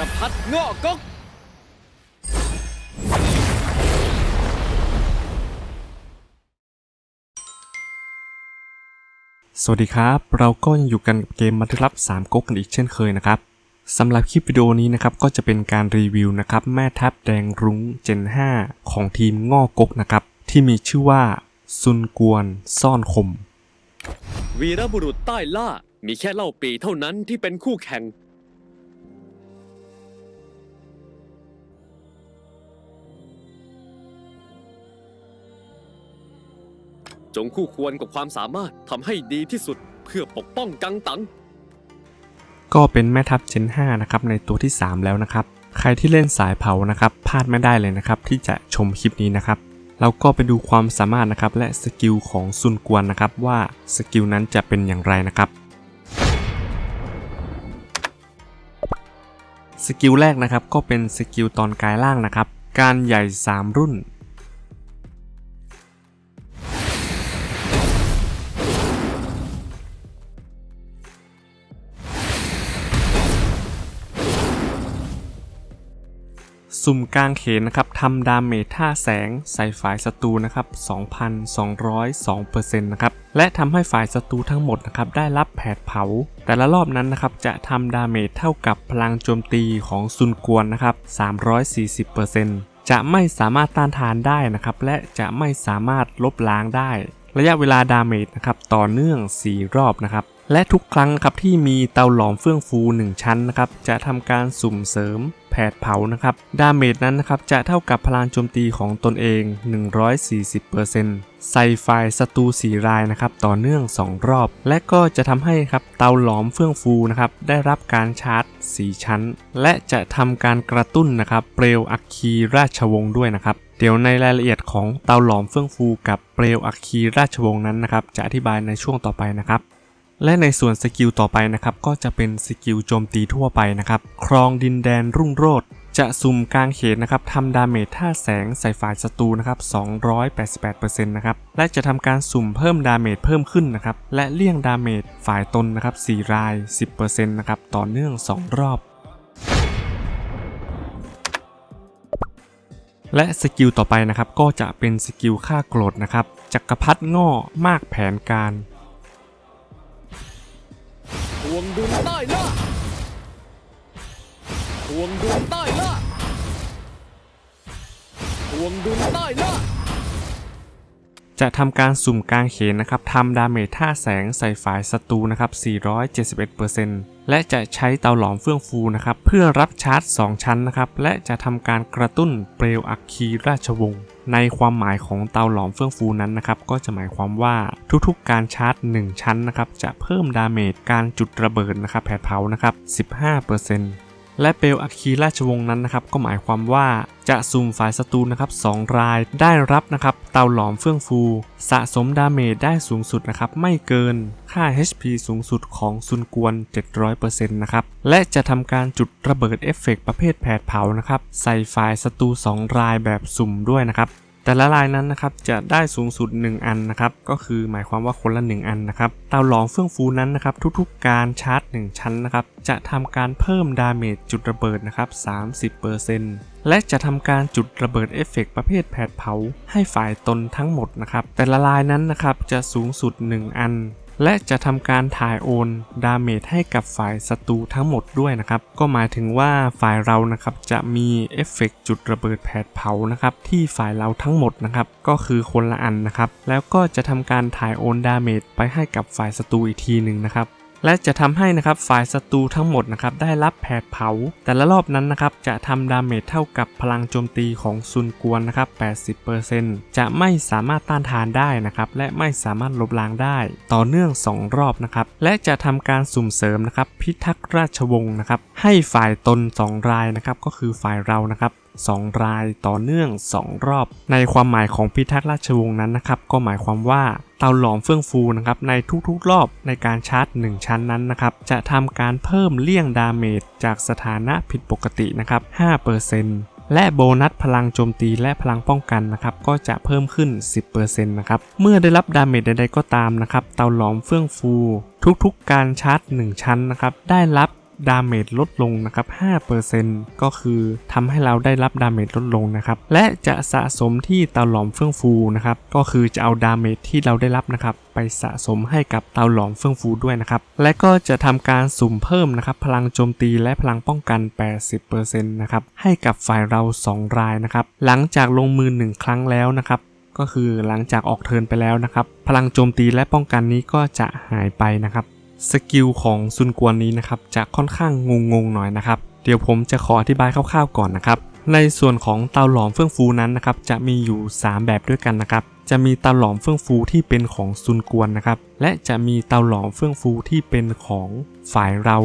กระพัดเงาะกกสวัสดีครับ เราก็ยังอยู่กันกับเกมมัทลับ3ก๊กกันอีกเช่นเคยนะครับสำหรับคลิปวิดีโอนี้นะครับก็จะเป็นการรีวิวนะครับแม่ทัพแดงรุ้งเจน 5 ของทีมง่อก๊กนะครับที่มีชื่อว่า ซุนกวนซ่อนคม วีรบุรุษใต้ล่ามีแค่เล่าปีเท่านั้นที่เป็นคู่แข่ง จงคู่ควรกับความสามารถทำให้ดีที่สุดเพื่อปกป้องกังตัง ก็เป็นแม่ทัพเจน5นะครับในตัวที่ 3 แล้วนะครับ ใครที่เล่นสายเผานะครับพลาดไม่ได้เลยนะครับ ที่จะชมคลิปนี้นะครับเราก็ไปดูความสามารถนะครับและสกิลของซุนกวนนะครับว่าสกิลนั้นจะเป็นอย่างไรนะครับสกิลแรกนะครับก็เป็นสกิลตอนกายล่างนะครับ การใหญ่ 3 รุ่น สุ่มกลางเขนนะครับทำดาเมจท่าแสงใส่ฝ่ายศัตรูนะครับ 2,202%นะครับ และทำให้ฝ่ายศัตรูทั้งหมดนะครับได้รับแผดเผา แต่ละรอบนั้นนะครับจะทำดาเมจเท่ากับพลังโจมตีของซุนกวนนะครับ 340%จะไม่สามารถต้านทานได้นะครับ และจะไม่สามารถลบล้างได้ ระยะเวลาดาเมจนะครับต่อเนื่อง 4 รอบนะครับ และทุกครั้งครับที่มีเตาหลอมเฟื่องฟู 1 ชั้นนะครับจะทำการสุ่มเสริมแผดเผานะครับดาเมจนั้นนะครับจะเท่ากับพลังโจมตีของตนเอง 140%ใส่ไฟล์ศัตรู4รายนะครับต่อเนื่อง 2 รอบ และก็จะทำให้ครับเตาหลอมเฟื่องฟูนะครับได้รับการชาร์จ 4 ชั้น และจะทำการกระตุ้นนะครับเปลวอัคคีราชวงศ์ด้วยนะครับเดี๋ยวในรายละเอียดของเตาหลอมเฟื่องฟู กับเปลวอัคคีราชวงศ์นั้นนะครับจะอธิบายในช่วงต่อไปนะครับ และในส่วนสกิลต่อไปนะครับก็จะเป็นสกิลโจมตีทั่วไปนะครับครองดินแดนรุ่งโรจน์จะสุ่มกลางเขนนะครับทำดาเมจท่าแสงใส่ฝ่ายศัตรูนะครับ 288%นะครับ และจะทำการสุ่มเพิ่มดาเมจเพิ่มขึ้นนะครับ และเลี่ยงดาเมจฝ่ายตนนะครับ 4 ราย 10%นะครับ ต่อเนื่อง 2 รอบ และสกิลต่อไปนะครับ ก็จะเป็นสกิลฆ่าโกรธนะครับ จักรพรรดิง่อมากแผนการ วงดุลใต้ล่าทวงดุลใต้ล่าทวงดุลใต้ล่าจะทำการสุ่มกลางเขนนะครับทำดาเมจท่าแสงใส่ฝ่ายศัตรูนะครับ 471%และจะใช้เตาหลอมเฟื่องฟูนะครับ เพื่อรับชาร์จ 2 ชั้นนะครับ และจะทำการกระตุ้นเปลวอัคคีราชวงศ์ ในความหมายของเตาหลอมเฟื่องฟูนั้นนะครับก็จะหมายความว่าทุกๆ การชาร์จ 1 ชั้นนะครับจะเพิ่มดาเมจการจุดระเบิดนะครับแผดเผานะครับ 15% และเปลอัคคีราชวงศ์นั้นนะครับก็หมายความว่าจะสุ่มฝ่ายศัตรูนะครับสรายได้รับนะครับเตาหลอมเฟื่องฟู สะสมดาเมจได้สูงสุดนะครับไม่เกินค่า HP สูงสุดของซุนกวน 700%นะครับและจะทำการจุดระเบิดเอฟเฟกต์ประเภทแผดเผานะครับใส่ฝ่ายศัตรู2รายแบบสุ่มด้วยนะครับ แต่ละลายนั้นนะครับจะได้สูงสุด 1 อันนะครับก็คือหมายความว่าคนละ 1 อันนะครับเตาหลอมเฟื่องฟูนั้นนะครับทุกๆการชาร์จ 1 ชั้นนะครับจะทำการเพิ่มดาเมจจุดระเบิดนะครับ30%และจะทำการจุดระเบิดเอฟเฟกต์ประเภทแผดเผาให้ฝ่ายตนทั้งหมดนะครับแต่ละลายนั้นนะครับจะสูงสุด 1 อัน และจะทำการถ่ายโอนดาเมจให้กับฝ่ายศัตรูทั้งหมดด้วยนะครับ ก็หมายถึงว่าฝ่ายเรานะครับจะมีเอฟเฟกต์จุดระเบิดแผดเผานะครับที่ฝ่ายเราทั้งหมดนะครับก็คือคนละอันนะครับ แล้วก็จะทำการถ่ายโอนดาเมจไปให้กับฝ่ายศัตรูอีกทีหนึ่งนะครับ และจะทำให้นะครับฝ่ายศัตรูทั้งหมดนะครับได้รับแผดเผา แต่ละรอบนั้นนะครับจะทำดาเมจเท่ากับพลังโจมตีของซุนกวนนะครับ80%จะไม่สามารถต้านทานได้นะครับและไม่สามารถลบล้างได้ ต่อเนื่อง 2 รอบนะครับและจะทำการสุ่มเสริมนะครับพิทักษ์ราชวงศ์นะครับให้ฝ่ายตน 2 รายนะครับก็คือฝ่ายเรานะครับ 2 รายต่อเนื่อง 2 รอบ ในความหมายของพิทักษ์ราชวงศ์นั้นนะครับ ก็หมายความว่าเตาหลอมเฟื่องฟูนะครับในทุกๆรอบในการชาร์จ 1 ชั้นนั้นนะครับจะทำการเพิ่มเลี่ยงดาเมจจากสถานะผิดปกตินะครับ5%และโบนัสพลังโจมตีและพลังป้องกันนะครับก็จะเพิ่มขึ้น 10%นะครับเมื่อได้รับดาเมจใดๆก็ตามนะครับเตาหลอมเฟื่องฟู ทุกๆการชาร์จ 1 ชั้นนะครับได้รับ ดาเมจลดลงนะครับ 5%ก็คือทำให้เราได้รับดาเมจลดลงนะครับ และจะสะสมที่เตาหลอมเฟื่องฟูนะครับ ก็คือจะเอาดาเมจที่เราได้รับนะครับ ไปสะสมให้กับเตาหลอมเฟื่องฟูด้วยนะครับ และก็จะทำการสุ่มเพิ่มนะครับ พลังโจมตีและพลังป้องกัน 80%นะครับ ให้กับฝ่ายเรา 2 รายนะครับ หลังจากลงมือ 1 ครั้งแล้วนะครับก็คือหลังจากออกเทินไปแล้วนะครับ พลังโจมตีและป้องกันนี้ก็จะหายไปนะครับ สกิลของซุนกวนนี้นะครับจะค่อนข้างงงๆหน่อยนะครับ เดี๋ยวผมจะขออธิบายคร่าวๆก่อนนะครับ ในส่วนของเตาหลอมเฟื่องฟูนั้นนะครับจะมีอยู่ 3 แบบด้วยกันนะครับ จะมีเตาหลอมเฟื่องฟูที่เป็นของซุนกวนนะครับ และจะมีเตาหลอมเฟื่องฟูที่เป็นของฝ่ายเรา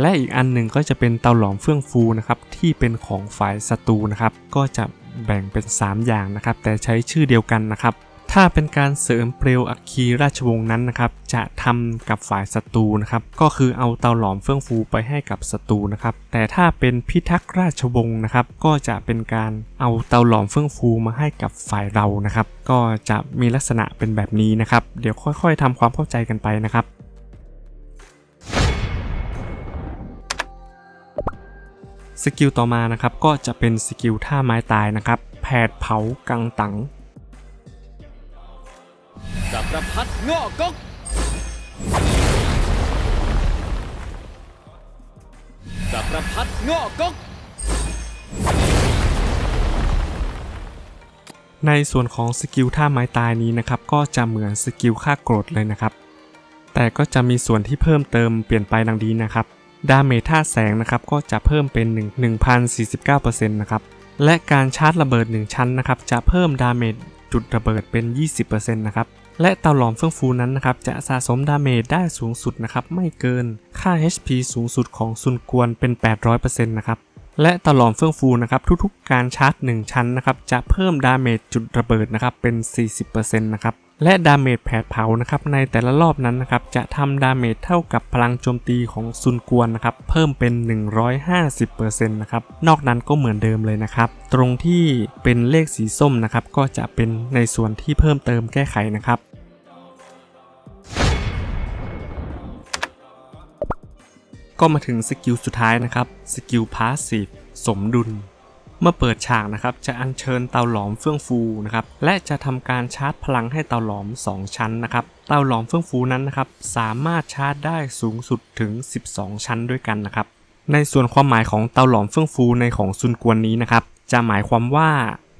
และอีกอันหนึ่งก็จะเป็นเตาหลอมเฟื่องฟูนะครับที่เป็นของฝ่ายศัตรูนะครับ ก็จะแบ่งเป็น 3 อย่างนะครับ แต่ใช้ชื่อเดียวกันนะครับ ถ้าเป็นการเสริมเปลวอัคคีราชวงศ์นั้นนะครับ จะทำกับฝ่ายศัตรูนะครับ ก็คือเอาเตาหลอมเฟื่องฟูไปให้กับศัตรูนะครับ แต่ถ้าเป็นพิทักษ์ราชวงศ์นะครับ ก็จะเป็นการเอาเตาหลอมเฟื่องฟูมาให้กับฝ่ายเรานะครับ ก็จะมีลักษณะเป็นแบบนี้นะครับ เดี๋ยวค่อยๆทำความเข้าใจกันไปนะครับสกิลต่อมานะครับก็จะเป็นสกิลท่าไม้ตายนะครับ แผดเผากังตัง จักรพรรดิงอกกจักระพรรดิงอกกในส่วนของสกิลท่าไม้ตายนี้นะครับ ก็จะเหมือนสกิลฆ่าโกรธเลยนะครับ แต่ก็จะมีส่วนที่เพิ่มเติมเปลี่ยนไปดังนี้นะครับ ดาเมจท่าแสงนะครับ ก็จะเพิ่มเป็น 1049%นะครับ และการชาร์จระเบิด 1 ชั้นนะครับ จะเพิ่มดาเมจจุดระเบิดเป็น 20%นะครับ และเตาหลอมเฟื่องฟูนั้นนะครับจะสะสมดาเมจได้สูงสุดนะครับไม่เกินค่า HP สูงสุดของซุนกวนเป็น 800%นะครับและตลอมเฟื่องฟูนะครับทุกๆ การชาร์จ 1 ชั้นนะครับจะเพิ่มดาเมจจุดระเบิดนะครับเป็น 40%นะครับและดาเมจแผดเผานะครับในแต่ละรอบนั้นนะครับจะทำดาเมจเท่ากับพลังโจมตีของซุนกวนนะครับเพิ่มเป็น 150%นะครับนอกนั้นก็เหมือนเดิมเลยนะครับตรงที่เป็นเลขสีส้มนะครับก็จะเป็นในส่วนที่เพิ่มเติมแก้ไขนะครับก็มาถึงสกิลสุดท้ายนะครับสกิลพาสซีฟสมดุล เมื่อเปิดฉากนะครับจะอัญเชิญเตาหลอมเฟื่องฟูนะครับและจะทำการชาร์จพลังให้เตาหลอม 2 ชั้นนะครับเตาหลอมเฟื่องฟูนั้นนะครับสามารถชาร์จได้สูงสุดถึง 12 ชั้นด้วยกันนะครับในส่วนความหมายของเตาหลอมเฟื่องฟูในของซุนกวนนี้นะครับจะหมายความว่า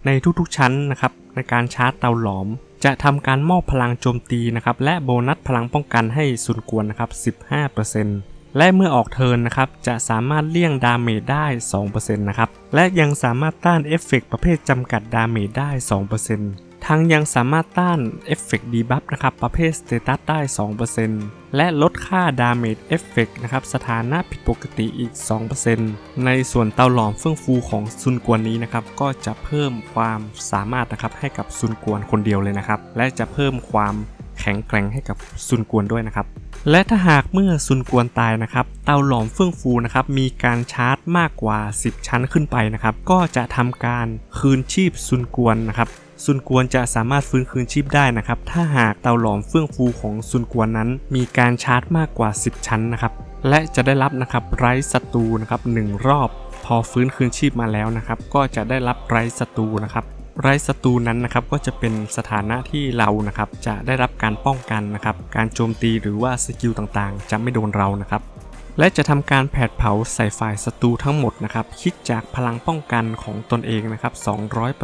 ในทุกๆชั้นนะครับในการชาร์จเตาหลอม จะทำการมอบพลังโจมตีนะครับและโบนัสพลังป้องกันให้ซุนกวนนะครับ15% และเมื่อออกเทิร์นนะครับ จะสามารถเลี่ยงดาเมจได้ 2%นะครับ และยังสามารถต้านเอฟเฟกต์ประเภทจำกัดดาเมจได้ 2%ทั้งยังสามารถต้านเอฟเฟกต์ดีบัฟนะครับ ประเภทสเตตัสได้ 2%และลดค่าดาเมจเอฟเฟกต์นะครับ สถานะผิดปกติอีก 2%ในส่วนเตาหลอมเฟื่องฟูของซุนกวนนี้นะครับ ก็จะเพิ่มความสามารถนะครับให้กับซุนกวนคนเดียวเลยนะครับ และจะเพิ่มความแข็งแกร่งให้กับซุนกวนด้วยนะครับ และถ้าหากเมื่อซุนกวนตายนะครับ เตาหลอมเฟื่องฟูนะครับมีการชาร์จมากกว่า 10 ชั้นขึ้นไปนะครับ ก็จะทำการคืนชีพซุนกวนนะครับซุนกวนจะสามารถฟื้นคืนชีพได้นะครับ ถ้าหากเตาหลอมเฟื่องฟูของซุนกวนนั้น มีการชาร์จมากกว่า 10 ชั้นนะครับ และจะได้รับนะครับไร้ศัตรูนะครับหนึ่งรอบ พอฟื้นคืนชีพมาแล้วนะครับ ก็จะได้รับไร้ศัตรูนะครับ ไร้ศัตรูนั้นนะครับก็จะเป็นสถานะที่เรานะครับจะได้รับการป้องกันนะครับการโจมตีหรือว่าสกิลต่างๆ จะไม่โดนเรานะครับและจะทำการแผดเผาใส่ฝ่ายศัตรูทั้งหมดนะครับคิดจากพลังป้องกันของตนเองนะครับ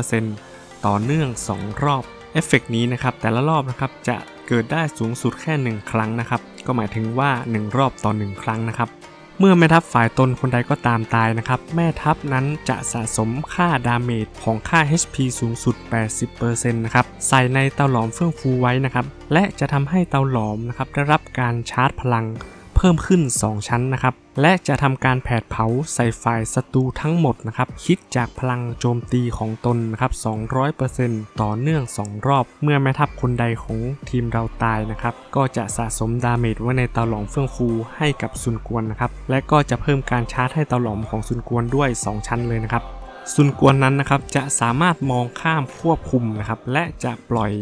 200%ต่อเนื่อง 2 รอบเอฟเฟกต์นี้นะครับแต่ละรอบนะครับจะเกิดได้สูงสุดแค่ 1 ครั้งนะครับ ก็หมายถึงว่า 1 รอบต่อ 1 ครั้งนะครับ เมื่อแม่ทัพฝ่ายตนคนใดก็ตามตายนะครับ แม่ทัพนั้นจะสะสมค่าดาเมจของค่า HP สูงสุด 80%นะครับ ใส่ในเตาหลอมเฟื่องฟูไว้นะครับ และจะทำให้เตาหลอมนะครับได้รับการชาร์จพลัง เพิ่มขึ้น 2 ชั้นนะครับ และจะทำการแผดเผาใส่ฝ่ายศัตรูทั้งหมดนะครับ คิดจากพลังโจมตีของตนนะครับ 200%ต่อเนื่อง 2 รอบ เมื่อแม่ทัพคนใดของทีมเราตายนะครับ ก็จะสะสมดาเมจไว้ในเตาหลอมเฟื่องฟูให้กับซุนกวนนะครับ และก็จะเพิ่มการชาร์จให้เตาหลอมของซุนกวนด้วย 2 ชั้นเลยนะครับซุนกวนนั้นนะครับจะสามารถมองข้ามควบคุมนะครับและจะปล่อย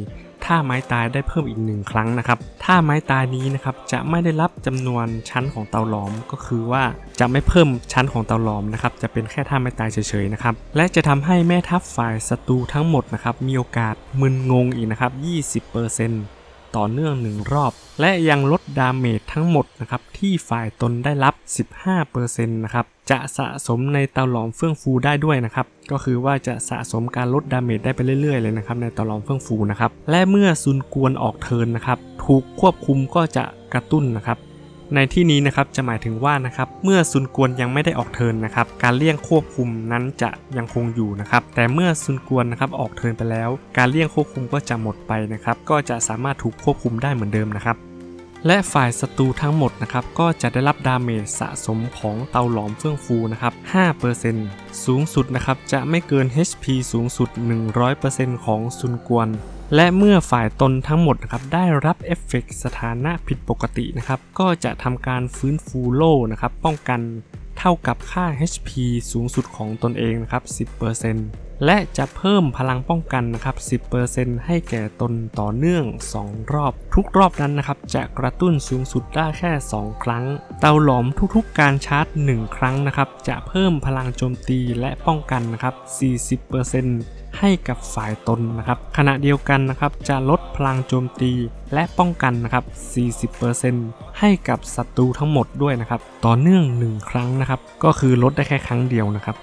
ท่าไม้ตายได้เพิ่มอีกหนึ่งครั้งนะครับท่าไม้ตายนี้นะครับจะไม่ได้รับจำนวนชั้นของเตาหลอมก็คือว่าจะไม่เพิ่มชั้นของเตาหลอมนะครับจะเป็นแค่ท่าไม้ตายเฉยๆนะครับและจะทำให้แม่ทัพฝ่ายศัตรูทั้งหมดนะครับมีโอกาสมึนงงอีกนะครับ20% ต่อเนื่องหนึ่งรอบ และยังลดดาเมจทั้งหมดนะครับที่ฝ่ายตนได้รับ 15%นะครับจะสะสมในเตาหลอมเฟื่องฟูได้ด้วยนะครับก็คือว่าจะสะสมการลดดาเมจได้ไปเรื่อยๆเลยนะครับในเตาหลอมเฟื่องฟูนะครับและเมื่อซุนกวนออกเทินนะครับถูกควบคุมก็จะกระตุ้นนะครับ ในที่นี้นะครับจะหมายถึงว่านะครับเมื่อซุนกวนยังไม่ได้ออกเทินนะครับการเลี่ยงควบคุมนั้นจะยังคงอยู่นะครับแต่เมื่อซุนกวนนะครับออกเทินไปแล้ว การเลี่ยงควบคุมก็จะหมดไปนะครับก็จะสามารถถูกควบคุมได้เหมือนเดิมนะครับและฝ่ายศัตรูทั้งหมดนะครับก็จะได้รับดาเมจสะสมของเตาหลอมเฟื่องฟูนะครับ 5%สูงสุดนะครับจะไม่เกิน HP สูงสุด 100%ของซุนกวน และเมื่อฝ่ายตนทั้งหมดนะครับได้รับเอฟเฟกต์สถานะผิดปกตินะครับก็จะทำการฟื้นฟูโล่นะครับป้องกันเท่ากับค่า HP สูงสุดของตนเองนะครับ 10%และจะเพิ่มพลังป้องกันนะครับ 10%ให้แก่ตนต่อเนื่อง 2 รอบ ทุกรอบนั้นนะครับจะกระตุ้นสูงสุดได้แค่ 2 ครั้ง เตาหลอมทุกๆการชาร์จ 1 ครั้งนะครับจะเพิ่มพลังโจมตีและป้องกันนะครับ 40% ให้กับฝ่ายตนนะครับ ขณะเดียวกันนะครับจะลดพลังโจมตีและป้องกันนะครับ 40%ให้กับศัตรูทั้งหมดด้วยนะครับ ต่อเนื่อง 1 ครั้งนะครับ ก็คือลดได้แค่ครั้งเดียวนะครับ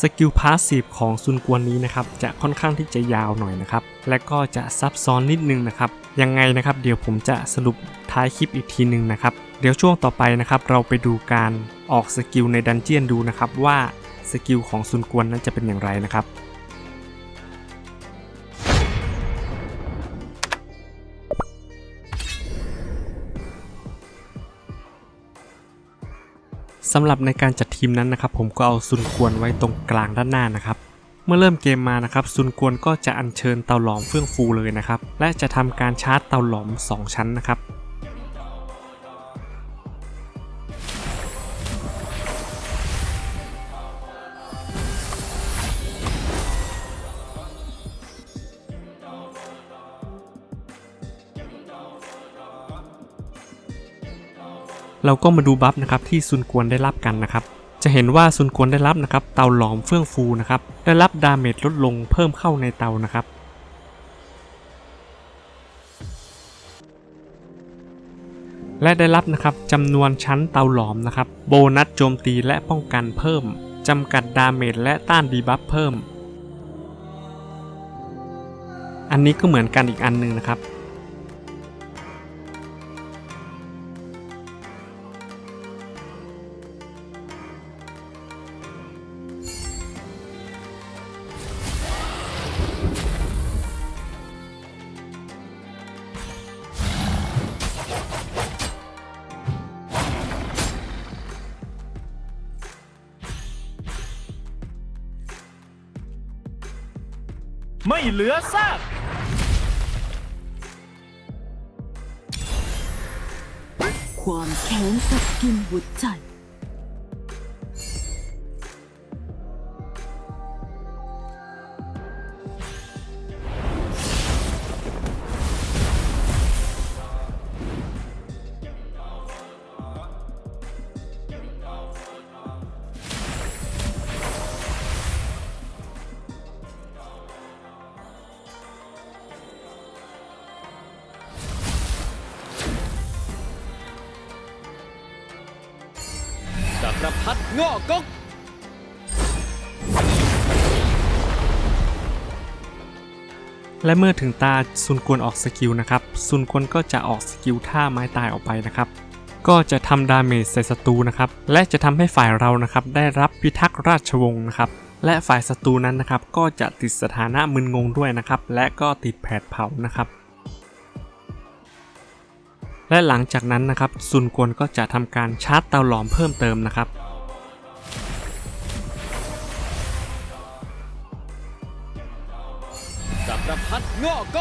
สกิลพาสซีฟของซุนกวนนี้นะครับจะค่อนข้างที่จะยาวหน่อยนะครับ และก็จะซับซ้อนนิดนึงนะครับ ยังไงนะครับ เดี๋ยวผมจะสรุปท้ายคลิปอีกทีหนึ่งนะครับ เดี๋ยวช่วงต่อไปนะครับ เราไปดูการออกสกิลในดันเจียนดูนะครับ ว่าสกิลของซุนกวนนั้นจะเป็นอย่างไรนะครับ สำหรับในการจัดทีมนั้นนะครับผมก็เอาซุนกวนไว้ตรงกลางด้านหน้านะครับ เมื่อเริ่มเกมมานะครับซุนกวนก็จะอัญเชิญเตาหลอมเฟื่องฟูเลยนะครับ และจะทำการชาร์จเตาหลอม 2 ชั้นนะครับ เราก็มาดูบัฟนะครับที่ซุนกวนได้รับกันนะครับ จะเห็นว่าซุนกวนได้รับนะครับเตาหลอมเฟื่องฟูนะครับได้รับดาเมจลดลงเพิ่มเข้าในเตานะครับและได้รับนะครับจำนวนชั้นเตาหลอมนะครับโบนัสโจมตีและป้องกันเพิ่มจำกัดดาเมจและต้านดีบัฟเพิ่ม อันนี้ก็เหมือนกันอีกอันหนึ่งนะครับ ไม่เหลือซากความแค้นกัดกินหัวใจ จักรพรรดิงอกกและเมื่อถึงตาซุนกวนออกสกิลนะครับซุนกวนก็จะออกสกิลท่าไม้ตายออกไปนะครับ ก็จะทำดาเมจใส่ศัตรูนะครับ และจะทำให้ฝ่ายเรานะครับได้รับพิทักษ์ราชวงศ์นะครับ และฝ่ายศัตรูนั้นนะครับก็จะติดสถานะมึนงงด้วยนะครับ และก็ติดแผดเผานะครับ และหลังจากนั้นนะครับซุนกวนก็จะทำการชาร์จเตาหลอมเพิ่มเติมนะครับจักรพรรดิงอกก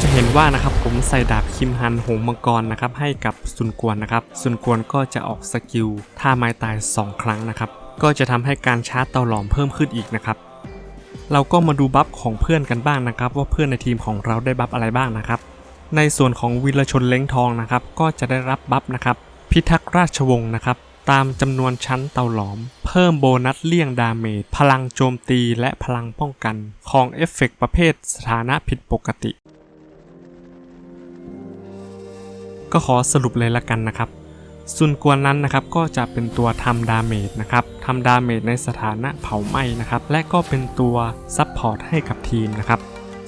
จะเห็นว่านะครับผมใส่ดาบคิมฮันหงมังกรนะครับให้กับซุนกวนนะครับซุนกวนก็จะออกสกิลท่าไม้ตาย 2 ครั้งนะครับ ก็จะทำให้การชาร์จเตาหลอมเพิ่มขึ้นอีกนะครับ เราก็มาดูบัฟของเพื่อนกันบ้างนะครับ ว่าเพื่อนในทีมของเราได้บัฟอะไรบ้างนะครับ ในส่วนของวีรชนเล้งทองนะครับ ก็จะได้รับบัฟนะครับ พิทักษ์ราชวงศ์นะครับ ตามจำนวนชั้นเตาหลอม เพิ่มโบนัสเลี่ยงดาเมจพลังโจมตีและพลังป้องกัน ของเอฟเฟกต์ประเภทสถานะผิดปกติ ก็ขอสรุปเลยละกันนะครับซุนกวนนั้นนะครับก็จะเป็นตัวทำดาเมจนะครับทำดาเมจในสถานะเผาไหม้นะครับ และก็เป็นตัวซับพอร์ตให้กับทีมนะครับ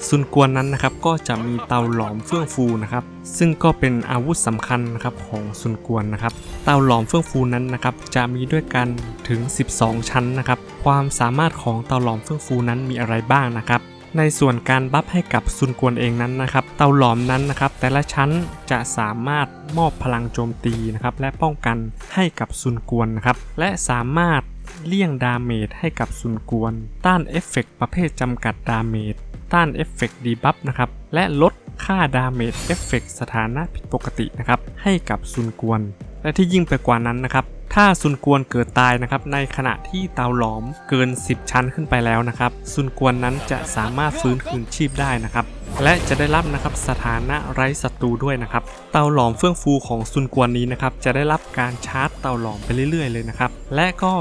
ซุนกวนนั้นนะครับก็จะมีเตาหลอมเฟื่องฟูนะครับซึ่งก็เป็นอาวุธสำคัญนะครับของซุนกวนนะครับเตาหลอมเฟื่องฟูนั้นนะครับจะมีด้วยกันถึง 12 ชั้นนะครับความสามารถของเตาหลอมเฟื่องฟูนั้นมีอะไรบ้างนะครับในส่วนการบัฟให้กับซุนกวนเองนั้นนะครับ เตาหลอมนั้นนะครับ แต่ละชั้นจะสามารถมอบพลังโจมตีนะครับ และป้องกันให้กับซุนกวนนะครับ และสามารถ เลี่ยงดาเมจให้กับซุนกวน ต้านเอฟเฟกต์ประเภทจำกัดดาเมจ ต้านเอฟเฟกต์ดีบัฟนะครับ และลดค่าดาเมจเอฟเฟกต์สถานะผิดปกตินะครับ ให้กับซุนกวน และที่ยิ่งไปกว่านั้นนะครับ ถ้าซุนกวนเกิดตายนะครับในขณะที่เตาหลอมเกิน 10 ชั้นขึ้นไปแล้วนะครับซุนกวนนั้นจะสามารถฟื้นคืนชีพได้นะครับและจะได้รับนะครับสถานะไร้ศัตรูด้วยนะครับเตาหลอมเฟื่องฟูของซุนกวนนี้นะครับจะได้รับการชาร์จเตาหลอมไปเรื่อยๆ เลยนะครับและก็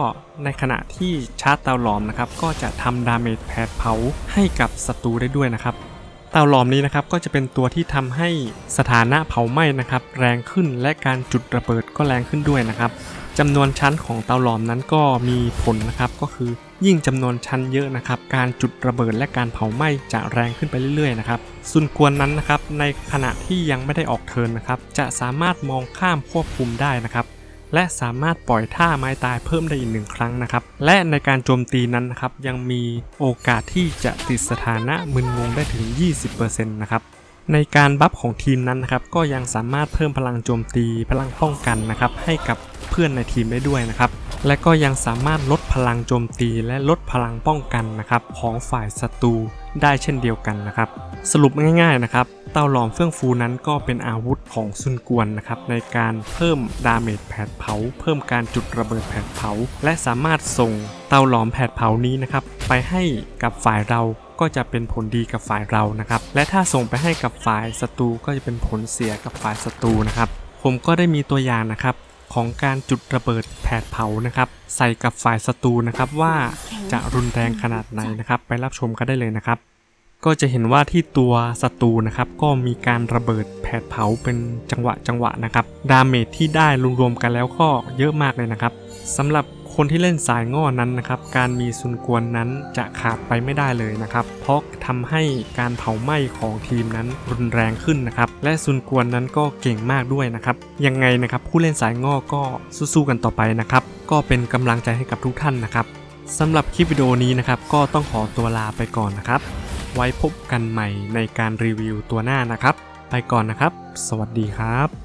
ในขณะที่ชาร์จเตาหลอมนะครับก็จะทำดาเมจแผดเผาให้กับศัตรูได้ด้วยนะครับเตาหลอมนี้นะครับก็จะเป็นตัวที่ทำให้สถานะเผาไหม้นะครับแรงขึ้นและการจุดระเบิดก็แรงขึ้นด้วยนะครับ จำนวนชั้นของเตาหลอมนั้นก็มีผลนะครับ ก็คือยิ่งจำนวนชั้นเยอะนะครับ การจุดระเบิดและการเผาไหม้จะแรงขึ้นไปเรื่อยๆนะครับส่วนกวนนั้นนะครับ ในขณะที่ยังไม่ได้ออกเทินนะครับ จะสามารถมองข้ามควบคุมได้นะครับ และสามารถปล่อยท่าไม้ตายเพิ่มได้อีกหนึ่งครั้งนะครับ และในการโจมตีนั้นนะครับ ยังมีโอกาสที่จะติดสถานะมึนงงได้ถึง 20%นะครับในการบัฟของทีมนั้นนะครับก็ยังสามารถเพิ่มพลังโจมตีพลังป้องกันนะครับให้กับ เพื่อนในทีมได้ด้วยนะครับ และก็ยังสามารถลดพลังโจมตีและลดพลังป้องกันนะครับของฝ่ายศัตรูได้เช่นเดียวกันนะครับ สรุปง่ายๆนะครับ เตาหลอมเฟื่องฟูนั้นก็เป็นอาวุธของซุนกวนนะครับในการเพิ่มดาเมจแผดเผา เพิ่มการจุดระเบิดแผดเผา และสามารถส่งเตาหลอมแผดเผานี้นะครับไปให้กับฝ่ายเราก็จะเป็นผลดีกับฝ่ายเรานะครับ และถ้าส่งไปให้กับฝ่ายศัตรูก็จะเป็นผลเสียกับฝ่ายศัตรูนะครับ ผมก็ได้มีตัวอย่างนะครับ ของการจุดระเบิดแผดเผานะครับ ใส่กับฝ่ายศัตรูนะครับว่าจะรุนแรงขนาดไหนนะครับ ไปรับชมกันได้เลยนะครับ ก็จะเห็นว่าที่ตัวศัตรูนะครับ ก็มีการระเบิดแผดเผาเป็นจังหวะจังหวะนะครับ ดาเมจที่ได้รวมๆกันแล้วก็เยอะมากเลยนะครับสำหรับ คนที่เล่นสายง่อนั้นนะครับ การมีซุนกวนนั้นจะขาดไปไม่ได้เลยนะครับ เพราะทำให้การเผาไหม้ของทีมนั้นรุนแรงขึ้นนะครับ และซุนกวนนั้นก็เก่งมากด้วยนะครับ ยังไงนะครับผู้เล่นสายง่อก็สู้ๆกันต่อไปนะครับ ก็เป็นกำลังใจให้กับทุกท่านนะครับสำหรับคลิปวิดีโอนี้นะครับ ก็ต้องขอตัวลาไปก่อนนะครับ ไว้พบกันใหม่ในการรีวิวตัวหน้านะครับ ไปก่อนนะครับ สวัสดีครับ